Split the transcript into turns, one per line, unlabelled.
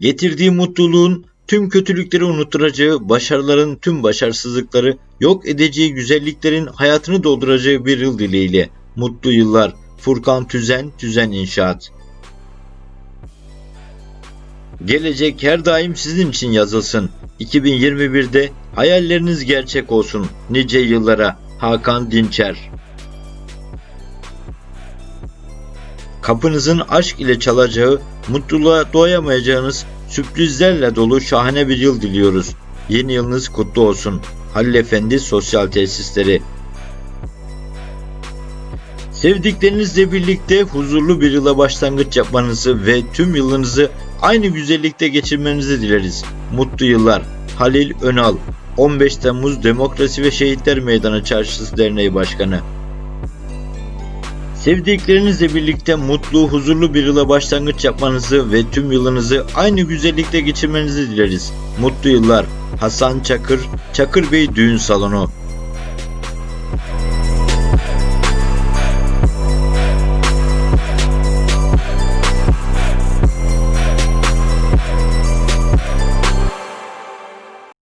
Getirdiği mutluluğun tüm kötülükleri unutturacağı, başarıların tüm başarısızlıkları yok edeceği güzelliklerin hayatını dolduracağı bir yıl dileğiyle. Mutlu yıllar. Furkan Tüzen, Tüzen İnşaat. Gelecek her daim sizin için yazılsın. 2021'de hayalleriniz gerçek olsun. Nice yıllara. Hakan Dinçer. Kapınızın aşk ile çalacağı, mutluluğa doyamayacağınız sürprizlerle dolu şahane bir yıl diliyoruz. Yeni yılınız kutlu olsun. Halil Efendi Sosyal Tesisleri Sevdiklerinizle birlikte huzurlu bir yıla başlangıç yapmanızı ve tüm yılınızı aynı güzellikte geçirmenizi dileriz. Mutlu yıllar. Halil Önal 15 Temmuz Demokrasi ve Şehitler Meydanı Çarşısı Derneği Başkanı Sevdiklerinizle birlikte mutlu, huzurlu bir yıla başlangıç yapmanızı ve tüm yılınızı aynı güzellikte geçirmenizi dileriz. Mutlu yıllar. Hasan Çakır, Çakır Bey Düğün Salonu